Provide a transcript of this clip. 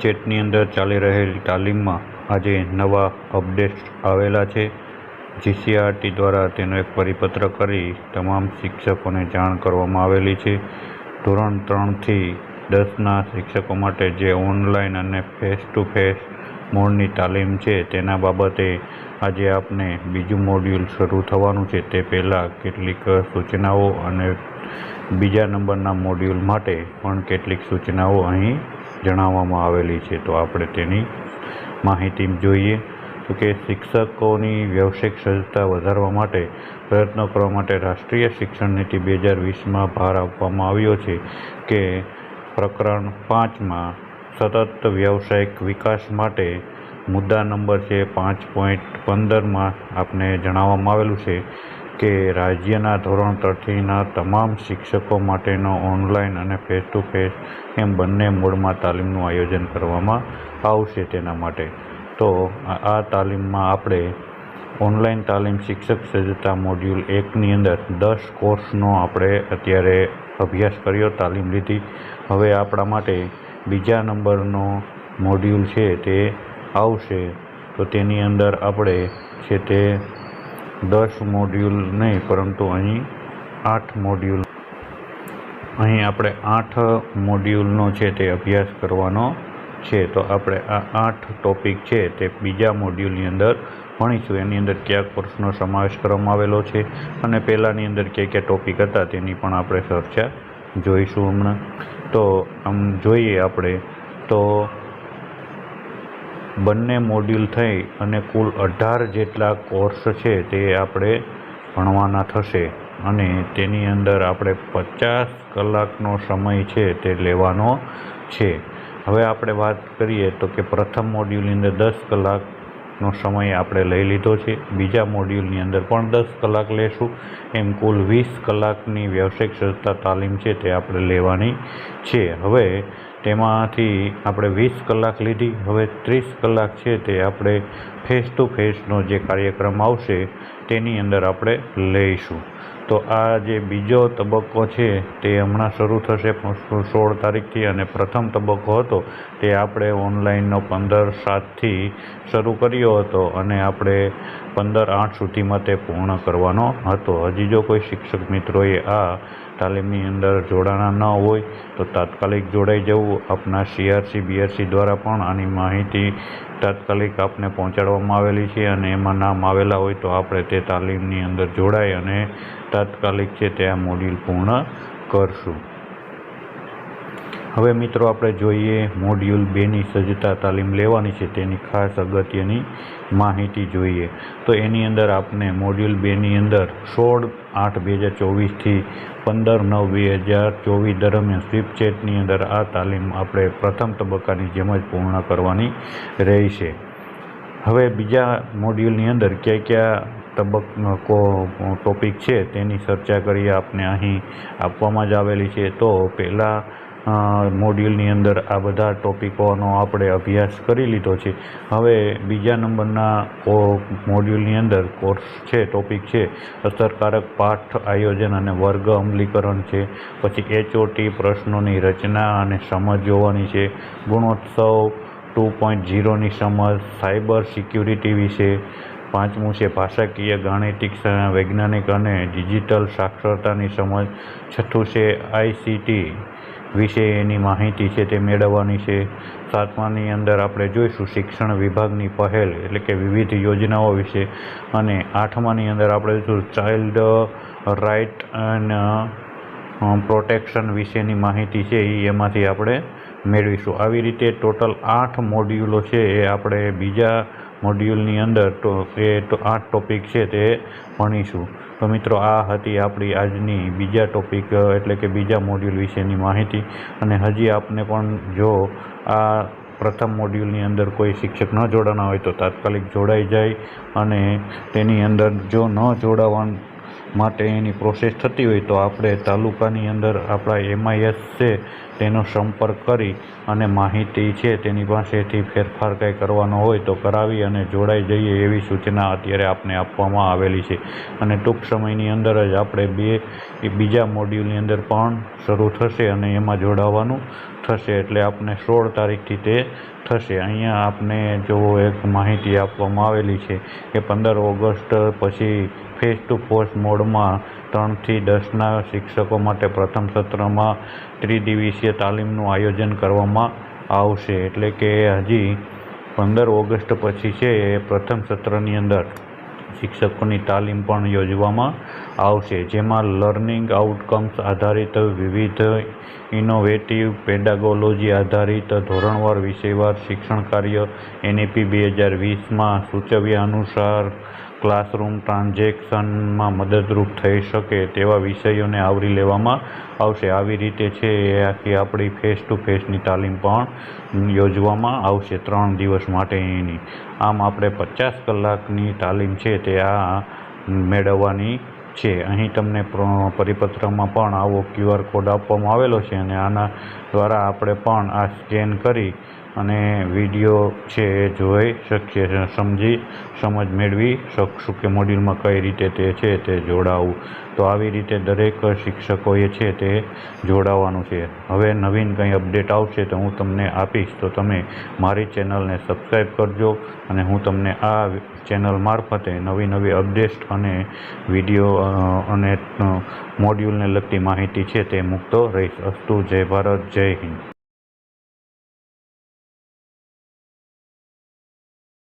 સ્વીપચેટની અંદર ચાલી રહેલી તાલીમમાં આજે નવા અપડેટ્સ આવેલા છે. જીસીઆરટી દ્વારા તેનો એક પરિપત્ર કરી તમામ શિક્ષકોને જાણ કરવામાં આવેલી છે. ધોરણ ત્રણથી દસના શિક્ષકો માટે જે ઓનલાઈન અને ફેસ ટુ ફેસ મોડની તાલીમ છે તેના બાબતે આજે આપને બીજું મોડ્યુલ શરૂ થવાનું છે. તે પહેલાં કેટલીક સૂચનાઓ અને બીજા નંબરના મોડ્યુલ માટે પણ કેટલીક સૂચનાઓ અહીં જણાવવામાં આવેલી છે. તો આપણે તેની માહિતી જોઈએ તો કે શિક્ષકોની વ્યવસાયિક સજ્જતા વધારવા માટે પ્રયત્નો કરવા માટે રાષ્ટ્રીય શિક્ષણ નીતિ બે હજાર વીસમાં ભાર આપવામાં આવ્યો છે કે પ્રકરણ પાંચમાં સતત વ્યવસાયિક વિકાસ માટે મુદ્દા નંબર છે પાંચ પોઈન્ટ પંદરમાં આપને જણાવવામાં આવેલું છે. કે રાજ્યના ધોરણ ત્રણથીના તમામ શિક્ષકો માટેનો ઓનલાઈન અને ફેસ ટુ ફેસ એમ બંને મોડમાં તાલીમનું આયોજન કરવામાં આવશે તેના માટે. તો આ તાલીમમાં આપણે ઓનલાઈન તાલીમ શિક્ષક સજ્જતા મોડ્યુલ એકની અંદર દસ કોર્સનો આપણે અત્યારે અભ્યાસ કર્યો, તાલીમ લીધી. હવે આપણા માટે બીજા નંબરનો મોડ્યુલ છે તે આવશે. તો તેની અંદર આપણે છે તે દસ મોડ્યુલ નહીં, પરંતુ અહીં આઠ મોડ્યુલ અહીં આપણે આઠ મોડ્યુલનો છે તે અભ્યાસ કરવાનો છે. તો આપણે આ આઠ ટોપિક છે તે બીજા મોડ્યુલની અંદર ભણીશું. એની અંદર કયા કોર્સનો સમાવેશ કરવામાં આવેલો છે અને પહેલાંની અંદર કયા કયા ટોપિક હતા તેની પણ આપણે ચર્ચા જોઈશું હમણાં. તો આમ જોઈએ આપણે, તો બંને મોડ્યુલ થઈ અને કુલ અઢાર જેટલા કોર્સ છે તે આપણે ભણવાના થશે. અને તેની અંદર આપણે પચાસ કલાકનો સમય છે તે લેવાનો છે. હવે આપણે વાત કરીએ તો કે પ્રથમ મોડ્યુલની અંદર દસ કલાકનો સમય આપણે લઈ લીધો છે. બીજા મોડ્યુલની અંદર પણ દસ કલાક લેશું. એમ કુલ વીસ કલાકની વ્યવસાયિક સંસ્થા તાલીમ છે તે આપણે લેવાની છે. હવે તેમાંથી આપણે વીસ કલાક લીધી. હવે ત્રીસ કલાક છે તે આપણે ફેસ ટુ ફેસનો જે કાર્યક્રમ આવશે તેની અંદર આપણે લઈશું. તો આ જે બીજો તબક્કો છે તે હમણાં શરૂ થશે સોળ તારીખથી અને પ્રથમ તબક્કો હતો તે આપણે ઓનલાઈનનો પંદર સાતથી શરૂ કર્યો હતો અને આપણે પંદર આઠ સુધીમાં તે પૂર્ણ કરવાનો હતો. હજી જો કોઈ શિક્ષક મિત્રોએ આ તાલીમની અંદર જોડાણા ન હોય તો તાત્કાલિક જોડાઈ જવું આપના સીઆરસી બીઆરસી દ્વારા પણ આની માહિતી તાત્કાલિક આપને પહોંચાડવામાં આવેલી છે અને એમાં નામ આવેલા હોય તો આપણે તે તાલીમની અંદર જોડાઈ અને તાત્કાલિક છે તે આ મોડ્યુલ પૂર્ણ કરશું. હવે મિત્રો આપણે જોઈએ મોડ્યુલ બેની સજ્જતા તાલીમ લેવાની છે, તેની ખાસ અગત્યની માહિતી જોઈએ. તો એની અંદર આપને મોડ્યુલ બેની અંદર સોળ આઠ બે હજાર ચોવીસથી પંદર નવ બે હજાર ચોવીસ દરમિયાન સ્વીપચેટની અંદર આ તાલીમ આપણે પ્રથમ તબક્કાની જેમ જ પૂર્ણ કરવાની રહેશે. હવે બીજા મોડ્યુલની અંદર ક્યાં ક્યાં તબક્કો ટોપિક છે તેની ચર્ચા કરીએ, આપને અહીં આપવામાં જ આવેલી છે. તો પહેલાં મોડ્યુલની અંદર આ બધા ટોપિકોનો આપણે અભ્યાસ કરી લીધો છે. હવે બીજા નંબરના મોડ્યુલની અંદર કોર્સ છે, ટોપિક છે, અસરકારક પાઠ આયોજન અને વર્ગ અમલીકરણ છે, પછી એચઓટી પ્રશ્નોની રચના અને સમજ જોવાની છે, ગુણોત્સવ ટુ પોઈન્ટ ઝીરોની સમજ, સાયબર સિક્યુરિટી વિશે, પાંચમું છે ભાષાકીય ગાણિતિક વૈજ્ઞાનિક અને ડિજિટલ સાક્ષરતાની સમજ, છઠ્ઠું છે આઈસીટી વિશે એની માહિતી છે તે મેળવવાની છે. સાતમાની અંદર આપણે જોઈશું શિક્ષણ વિભાગની પહેલ, એટલે કે વિવિધ યોજનાઓ વિશે. અને આઠમાની અંદર આપણે જોઈશું ચાઇલ્ડ રાઇટ એન્ડ પ્રોટેક્શન વિશેની માહિતી છે એ એમાંથી આપણે મેળવીશું. આવી રીતે ટોટલ આઠ મોડ્યુલો છે એ આપણે બીજા મોડ્યુલની અંદર તો એ આઠ ટોપિક છે તે ભણીશું. તો મિત્રો, આ હતી આપણી આજની બીજા ટોપિક એટલે કે બીજા મોડ્યુલ વિશેની માહિતી. અને હજી આપને પણ જો આ પ્રથમ મોડ્યુલની અંદર કોઈ શિક્ષક ન જોડાના હોય તો તાત્કાલિક જોડાઈ જાય. અને તેની અંદર જો ન જોડાવા માટે એની પ્રોસેસ થતી હોય તો આપણે તાલુકાની અંદર આપણા એમઆઈએસ છે તેનો સંપર્ક કરી અને માહિતી છે તેની પાસેથી ફેરફાર કંઈ કરવાનો હોય તો કરાવી અને જોડાઈ જઈએ એવી સૂચના અત્યારે આપને આપવામાં આવેલી છે. અને ટૂંક સમયની અંદર જ આપણે બે એ બીજા મોડ્યુલની અંદર પણ શરૂ થશે અને એમાં જોડાવાનું થશે. એટલે આપને સોળ તારીખથી તે થશે. અહીંયા આપને જો એક માહિતી આપવામાં આવેલી છે કે પંદર ઓગસ્ટ પછી ફેસ ટુ ફેસ મોડમાં ત્રણથી દસના શિક્ષકો માટે પ્રથમ સત્રમાં ત્રિદિવસીય તાલીમનું આયોજન કરવામાં આવશે. એટલે કે હજી પંદર ઓગસ્ટ પછી છે એ પ્રથમ સત્રની અંદર. શિક્ષકોની તાલીમ પણ યોજવામાં આવશે. જેમાં લર્નિંગ આઉટકમ્સ આધારિત વિવિધ ઇનોવેટિવ પેડાગોલોજી આધારિત ધોરણવાર વિષયવાર શિક્ષણ કાર્ય, એનઈપી બે હજાર વીસમાં સૂચવ્યા અનુસાર ક્લાસરૂમ ટ્રાન્ઝેક્શનમાં મદદરૂપ થઈ શકે તેવા વિષયોને આવરી લેવામાં આવશે. આવી રીતે છે એ આખી આપણી ફેસ ટુ ફેસની તાલીમ પણ યોજવામાં આવશે ત્રણ દિવસ માટેની આમ આપણે પચાસ કલાકની તાલીમ છે તે આ મેળવવાની છે. અહીં તમને પરિપત્રમાં પણ આવો ક્યુઆર કોડ આપવામાં આવેલો છે અને આના દ્વારા આપણે પણ આ સ્કેન કરી અને વીડિયો છે એ જોઈ શકીએ સમજી, સમજ મેળવી શકશું કે મોડ્યુલમાં કઈ રીતે તે છે તે જોડાવવું તો આવી રીતે દરેક શિક્ષકોએ છે તે જોડાવાનું છે. હવે નવીન કંઈ અપડેટ આવશે તો હું તમને આપીશ. તો તમે મારી ચેનલને સબસ્ક્રાઈબ કરજો અને હું તમને આ ચેનલ મારફતે નવી નવી અપડેટ અને વીડિયો અને મોડ્યુલને લગતી માહિતી છે તે મૂકતો રહીશ. અસ્તુ જય ભારત, જય હિન્દ.